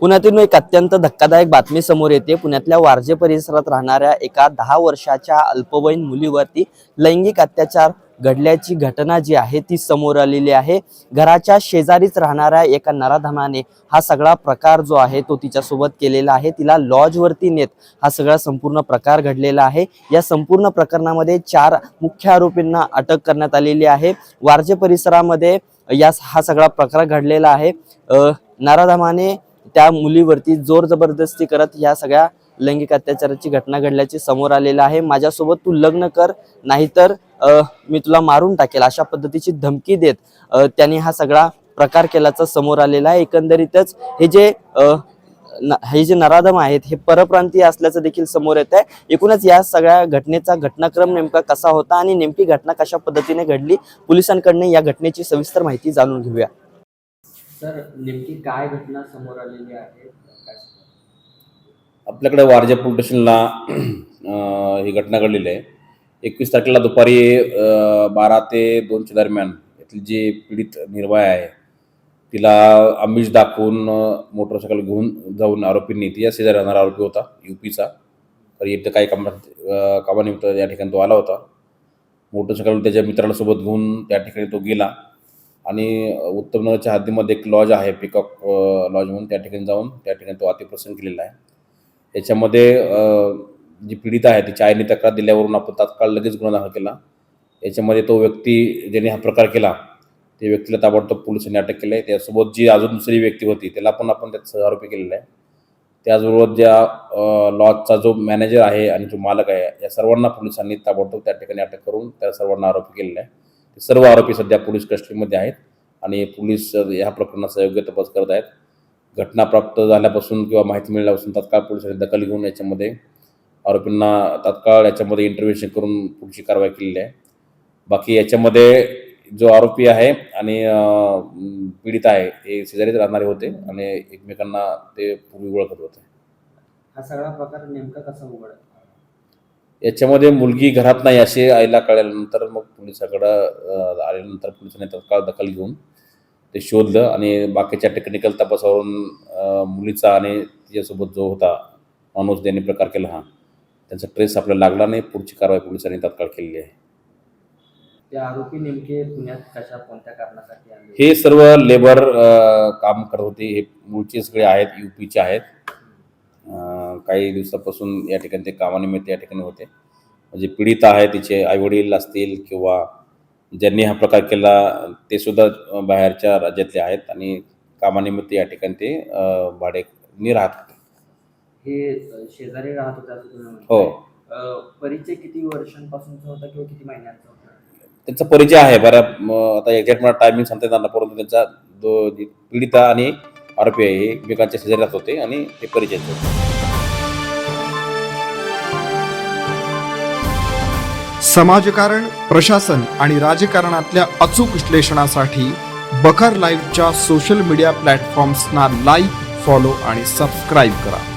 पुण्यातून एक अत्यंत धक्कादायक बातमी समोर येते. पुण्यातल्या वारजे परिसरात राहणाऱ्या एका दहा वर्षाच्या अल्पवयीन मुलीवरती लैंगिक अत्याचार घडल्याची घटना जी आहे ती समोर आलेली आहे. घराच्या शेजारीच राहणाऱ्या एका नराधमाने हा सगळा प्रकार जो आहे तो तिच्यासोबत केलेला आहे. तिला लॉजवरती नेत हा सगळा संपूर्ण प्रकार घडलेला आहे. या संपूर्ण प्रकरणामध्ये चार मुख्य आरोपींना अटक करण्यात आलेली आहे. वारजे परिसरामध्ये या हा सगळा प्रकार घडलेला आहे. नराधमाने त्या मुलीवरती जोर जबरदस्ती करत ह्या सगळ्या लैंगिक अत्याचाराची घटना घडल्याची समोर आलेलं आहे. माझ्यासोबत तू लग्न कर नाहीतर मी तुला मारून टाकेल अशा पद्धतीची धमकी देत त्याने हा सगळा प्रकार केल्याचं समोर आलेला आहे. एकंदरीतच हे जे न- हे जे नराधम आहेत हे परप्रांतीय असल्याचं देखील समोर येत आहे एकूणच या सगळ्या घटनेचा घटनाक्रम नेमका कसा होता आणि नेमकी घटना कशा पद्धतीने घडली पोलिसांकडनं या घटनेची सविस्तर माहिती जाणून घेऊया. सर नेमकी काय घटना समोर आलेली आहे? आपल्याकडे वारजा पोलीस स्टेशनला ही घटना घडलेली आहे. एकवीस तारखेला दुपारी बारा ते दोनच्या दरम्यान यातली जी पीडित निर्भय आहे तिला आमिष दाखवून मोटरसायकल घेऊन जाऊन आरोपींनी ती या शेजारी राहणारा आरोपी होता यूपीचा. तर इथं काही कामा कामानिमित्त या ठिकाणी तो आला होता. मोटरसायकल त्याच्या मित्राला सोबत घेऊन त्या ठिकाणी तो गेला. आणि उत्तम नगरच्या हद्दीमध्ये एक लॉज आहे पिकअप लॉज म्हणून त्या ठिकाणी जाऊन त्या ठिकाणी तो अतिप्रसंग केलेला आहे. याच्यामध्ये जी पीडित आहे तिच्या आईने तक्रार दिल्यावरून आपण तात्काळ लगेच गुन्हा दाखल केला. याच्यामध्ये तो व्यक्ती ज्याने हा प्रकार केला त्या व्यक्तीला ताबडतोब पोलिसांनी अटक केली आहे. त्यासोबत जी अजून दुसरी व्यक्ती होती त्याला पण आपण त्यात सहआरोपी केलेला आहे. त्याचबरोबर ज्या लॉजचा जो मॅनेजर आहे आणि जो मालक आहे या सर्वांना पोलिसांनी ताबडतोब त्या ठिकाणी अटक करून त्या सर्वांना आरोपी केलेला आहे. ते सर्व आरोपी सध्या पोलीस कस्टडीमध्ये आहेत आणि पोलीस ह्या या प्रकरणाचा योग्य तपास करत आहेत. घटना प्राप्त झाल्यापासून किंवा माहिती मिळाल्यापासून तात्काळ पोलिसांनी दखल घेऊन याच्यामध्ये आरोपींना तात्काळ याच्यामध्ये इंटरव्हेन्शन करून पुढची कारवाई केलेली आहे. बाकी याच्यामध्ये जो आरोपी आहे आणि पीडित आहे हे शेजारीच राहणारे होते आणि एकमेकांना ते पूर्वी ओळखत होते. हा सगळा प्रकार नेमका कसा उघड याच्यामध्ये मुलगी घरात नाही असे आईला कळल्यानंतर मग पोलिसाकडं आल्यानंतर पोलिसांनी तत्काळ दखल घेऊन ते शोधलं आणि बाकीच्या टेक्निकल तपासावरून मुलीचा आणि तिच्यासोबत जो होता माणूस ज्यांनी प्रकार केला हा. त्यांचा ट्रेस आपल्याला लागला नाही पुढची कारवाई पोलिसांनी तात्काळ केलेली आहे. ते आरोपी नेमके पुण्यात कशा कोणत्या कारणासाठी हे सर्व लेबर काम करत होते. हे मूळचे सगळे आहेत यू पीचे आहेत. काही दिवसापासून या ठिकाणी ते कामानिमित्त या ठिकाणी होते. म्हणजे पीडित आहे तिचे आईवडील असतील किंवा ज्यांनी हा प्रकार केला ते सुद्धा बाहेरच्या राज्यातले आहेत आणि कामानिमित्त या ठिकाणी ते अ, भाडेनी राहत होते. हे शेजारी राहत होते. हो. परिचय किती वर्षांपासूनचा होता किंवा किती महिन्यांचा होता? त्यांचा परिचय आहे बऱ्या आता एक्झॅक्ट मला टायमिंग सांगता येणार परंतु त्यांचा पीडिता आणि आरोपी आहे हे एकमेकांच्या शेजाऱ्यात होते आणि ते परिचय होते. समाजकारण प्रशासन आणि राजकारणातल्या अचूक विश्लेषणासाठी बखर लाईव्हच्या सोशल मीडिया प्लॅटफॉर्म्सना लाईक फॉलो आणि सबस्क्राईब करा.